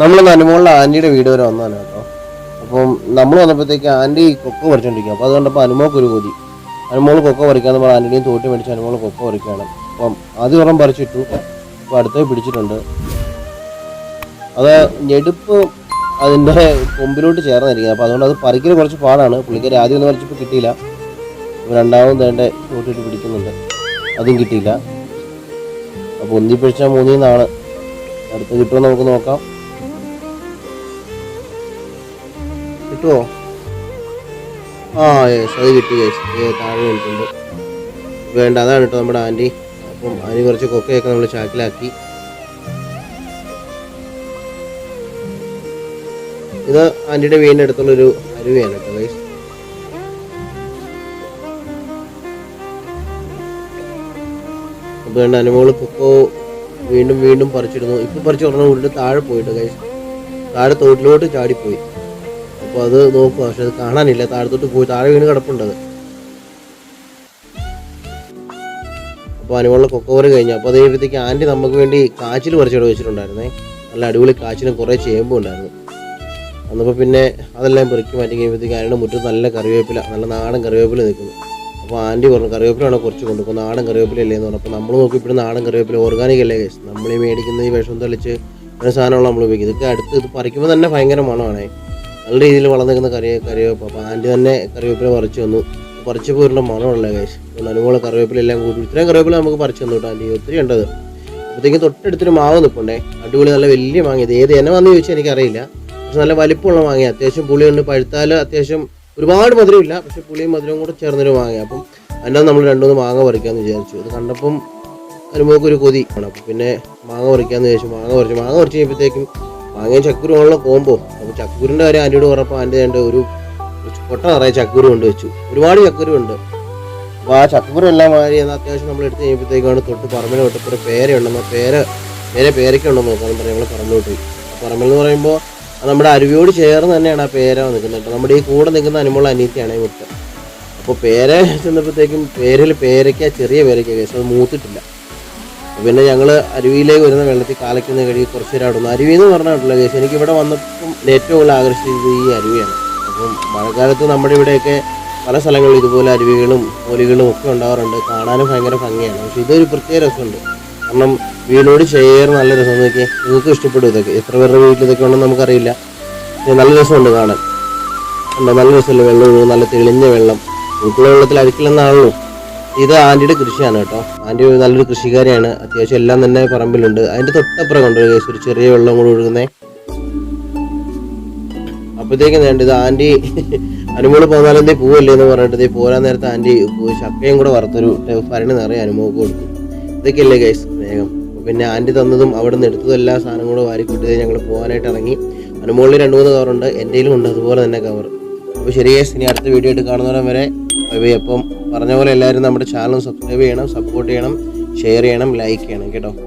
നമ്മളൊന്ന് അനുമോളുടെ ആന്റിയുടെ വീട് വരെ വന്നതാണ് കേട്ടോ. അപ്പം നമ്മൾ വന്നപ്പോഴത്തേക്ക് ആന്റി കൊക്ക പറിച്ചോണ്ടിരിക്കും അപ്പോൾ അത് കണ്ടപ്പോൾ അനുമോൾക്ക് ഒരു കൊതി. അനുമോൾ കൊക്ക പറിക്കാന്ന് പറഞ്ഞാൽ ആന്റിനെയും തോട്ടി മേടിച്ച് അനുമോൾ കൊക്ക പറിക്കുകയാണ്. അപ്പം ആദ്യം ഒരെണ്ണം പറിച്ചിട്ടു. അപ്പോൾ അടുത്തത് പിടിച്ചിട്ടുണ്ട്. അത് ഞെടുപ്പ് അതിന്റെ കൊമ്പിലോട്ട് ചേർന്നിരിക്കുന്നത് അപ്പോൾ അതുകൊണ്ട് അത് പറിക്കൽ കുറച്ച് പാടാണ്. പുള്ളിക്കാരി ആദ്യം ഒന്ന് പറിച്ചപ്പോൾ കിട്ടിയില്ല. രണ്ടാമത് വേണ്ട തോട്ടിട്ട് പിടിക്കുന്നുണ്ട്. അതും കിട്ടിയില്ല. അപ്പോൾ ഒന്നി പിടിച്ചാൽ മൂന്നിന്നാണ്. അടുത്ത് കിട്ടുമെന്ന് നമുക്ക് നോക്കാം. കിട്ടുമോ ആ യെസ് അത് കിട്ടി യെസ് താഴെ വീണിട്ടുണ്ട് വേണ്ട അതാണ് കേട്ടോ നമ്മുടെ ആന്റി. അപ്പം അതിന് കുറച്ച് കൊക്കയൊക്കെ നമ്മൾ ചാക്കിലാക്കി. ഇത് ആന്റിയുടെ വീടിന്റെ അടുത്തുള്ളൊരു അരുവിയാണ് കേട്ടോ ഗൈസ് അപ്പോൾ വേണ്ട അനുമോൾ കൊക്കോ വീണ്ടും വീണ്ടും പറിച്ചിടുന്നു. ഇപ്പം പറിച്ച് പറഞ്ഞ ഉള്ളിൽ താഴെ പോയിട്ട് ഗൈസ് താഴെ തോട്ടിലോട്ട് ചാടിപ്പോയി. അപ്പോൾ അത് നോക്കുക പക്ഷെ അത് കാണാനില്ല. താഴത്തോട്ട് പോയി. താഴെ വീണ് കിടപ്പുണ്ട് അത്. അപ്പോൾ അനുമുള്ള കൊക്കോവർ കഴിഞ്ഞു. അപ്പോൾ അത് കഴിയുമ്പോഴത്തേക്ക് ആന്റി നമുക്ക് വേണ്ടി കാച്ചിൽ പറിച്ചിട വെച്ചിട്ടുണ്ടായിരുന്നേ. നല്ല അടിപൊളി കാച്ചിലും കുറേ ചേമ്പും ഉണ്ടായിരുന്നു. അന്നപ്പോൾ പിന്നെ അതെല്ലാം പെറുക്കി മാറ്റി കഴിയുമ്പോഴത്തേക്ക് ആരുടെ മുറ്റത്ത് നല്ല കറിവേപ്പില നല്ല നാടൻ കറിവേപ്പില നിൽക്കുന്നു. അപ്പോൾ ആന്റി പറഞ്ഞു കറിവേപ്പിലാണ് കുറച്ച് കൊണ്ടുപോകും നാടൻ കറിവേപ്പില അല്ലേ എന്ന് പറഞ്ഞു. അപ്പോൾ നമ്മൾ നോക്കി ഇപ്പോൾ നാടൻ കറിവേപ്പില ഓർഗാനിക് അല്ലേ നമ്മൾ ഈ മേടിക്കുന്ന ഈ വിഷം തളിച്ച് ഒരു സാധനമുള്ള നമ്മൾ ഉപയോഗിക്കും ഇതൊക്കെ അടുത്ത് ഇത് പറിക്കുമ്പോൾ തന്നെ ഭയങ്കര മണമാണേ. നല്ല രീതിയിൽ വളർന്നു നിൽക്കുന്ന കറി കറിവേപ്പ് അപ്പോൾ ആന്റി തന്നെ കറിവേപ്പില പറിച്ചു വന്നു പറിച്ചു ഒരു മണമുള്ള കേസ് അനുഭവമുള്ള കറിവേപ്പില എല്ലാം കൂടി ഇത്രയും കറിവേപ്പില നമുക്ക് പറിച്ചു തന്നു കേട്ടോ ആന്റി. ഒത്തിരി ഉണ്ടത്. അപ്പോഴത്തേക്കും തൊട്ടടുത്തൊരു മാവ് നിൽപ്പുണ്ടേ അടിപൊളി നല്ല വലിയ മാങ്ങ ഇത്. ഏത് എന്നെ വന്നു ചോദിച്ചാൽ എനിക്കറിയില്ല. പക്ഷെ നല്ല വലിപ്പമുള്ള മാങ്ങ അത്യാവശ്യം പുളിയുണ്ട്. പഴുത്താൽ അത്യാവശ്യം ഒരുപാട് മധുരമില്ല പക്ഷെ പുളിയും മധുരവും കൂടെ ചേർന്നൊരു മാങ്ങ അപ്പം അതിന്റെ നമ്മൾ രണ്ടുമൂന്ന് മാങ്ങ പറിക്കാമെന്ന് വിചാരിച്ചു. അത് കണ്ടപ്പം അനുഭവക്കൊരു കൊതി. ആണ് അപ്പം പിന്നെ മാങ്ങ പറിക്കാമെന്ന് വിചാരിച്ചു. മാങ്ങ പറിച്ചു മാങ്ങ പറിച്ച് കഴിയുമ്പോഴത്തേക്കും മാങ്ങയും ചക്കുരും ഉള്ള കോമ്പോ അപ്പോൾ ചക്കൂരിന്റെ കാര്യം ആന്റിയോട് പറഞ്ഞപ്പോൾ ആന്റി എന്റെ ഒരു കൊട്ട നിറയെ ചക്കുരു കൊണ്ട് വെച്ചു ഒരുപാട് ചക്കുരു ഉണ്ട് അപ്പോൾ ആ ചക്കുരു എല്ലാം മാറി എന്നാൽ അത്യാവശ്യം നമ്മൾ എടുത്ത് കഴിയുമ്പോഴത്തേക്കാണ് തൊട്ട് പറമ്പിൽ തൊട്ടപ്പോൾ ഒരു പേരയുണ്ടെന്ന് പേര പേരെ പേരയ്ക്ക ഉണ്ടെന്ന് നോക്കാൻ പറഞ്ഞ് ഞങ്ങൾ പറമ്പിലോട്ട് പോയി. പറമ്പിൽ എന്ന് പറയുമ്പോൾ നമ്മുടെ അരുവിയോട് ചേർന്ന് തന്നെയാണ് ആ പേര നിൽക്കുന്നത് നമ്മുടെ ഈ കൂടെ നിൽക്കുന്ന അനുമുള്ള അനീത്തിയാണ് മുറ്റം. അപ്പോൾ പേര ചെന്നപ്പോഴത്തേക്കും പേരിൽ പേരയ്ക്ക ചെറിയ പേരയ്ക്ക കേസ്. അത് മൂത്തിട്ടില്ല. പിന്നെ ഞങ്ങൾ അരുവിയിലേക്ക് വരുന്ന വെള്ളത്തിൽ കാലയ്ക്കുന്ന കഴി കുറച്ച് നേരം അവിടെ നിന്ന് അരുവി എന്ന് പറഞ്ഞിട്ടില്ല കേസ് എനിക്ക് ഇവിടെ വന്നപ്പം ഏറ്റവും കൂടുതൽ ആകർഷിച്ചത് ഈ അരുവിയാണ്. അപ്പം മഴക്കാലത്ത് നമ്മുടെ ഇവിടെയൊക്കെ പല സ്ഥലങ്ങളിൽ ഇതുപോലെ അരുവികളും ഓലികളും ഒക്കെ ഉണ്ടാവാറുണ്ട്. കാണാനും ഭയങ്കര ഭംഗിയാണ്. പക്ഷെ ഇതൊരു പ്രത്യേക രസമുണ്ട്. കാരണം വീടിനോട് ചേർന്ന് നല്ല രസം. നോക്കി നിങ്ങൾക്ക് ഇഷ്ടപ്പെടും ഇതൊക്കെ. എത്ര പേരുടെ വീട്ടിൽ ഇതൊക്കെ ഉണ്ടെന്ന് നമുക്കറിയില്ല. നല്ല രസമുണ്ട് കാണാൻ. നല്ല രസമല്ലേ വെള്ളം നല്ല തെളിഞ്ഞ വെള്ളം. ഉൾക്കുള്ള വെള്ളത്തിൽ അഴുക്കില്ലെന്നാണല്ലോ ഇത് ആന്റിയുടെ കൃഷിയാണ് കേട്ടോ. ആന്റി നല്ലൊരു കൃഷിക്കാരിയാണ്. അത്യാവശ്യം എല്ലാം തന്നെ പറമ്പിലുണ്ട്. അതിന്റെ തൊട്ടപ്പുറം കൊണ്ടൊരു കേസ് ഒരു ചെറിയ വെള്ളം കൂടെ ഒഴുകുന്നേ. അപ്പോഴത്തേക്കും വേണ്ട ഇത് ആന്റി അനുമോൾ പോന്നാലെന്തേ പോവല്ലേ എന്ന് പറഞ്ഞിട്ട് പോരാൻ നേരത്തെ ആന്റി ചക്കയും കൂടെ വറുത്തൊരു ഭരണി നിറയെ അനുമോക്ക് കൊടുത്തു. ഇതൊക്കെയല്ലേ ഗൈസ് വേഗം പിന്നെ ആന്റി തന്നതും അവിടെ നിന്ന് എടുത്തതും എല്ലാ സാധനവും കൂടെ വാരിക്കൂട്ടി ഞങ്ങൾ പോകാനായിട്ട് ഇറങ്ങി. അനുമോളിൽ രണ്ട് മൂന്ന് കവറുണ്ട് എന്റെയിലും ഉണ്ട്. അതുപോലെ തന്നെ കവർ അപ്പോൾ ശരി ഗൈസ് ഇനി അടുത്ത വീഡിയോ ആയിട്ട് കാണുന്നവരെ ബൈ അപ്പം പറഞ്ഞ പോലെ എല്ലാവരും നമ്മുടെ ചാനൽ സബ്സ്ക്രൈബ് ചെയ്യണം സപ്പോർട്ട് ചെയ്യണം ഷെയർ ചെയ്യണം ലൈക്ക് ചെയ്യണം കേട്ടോ.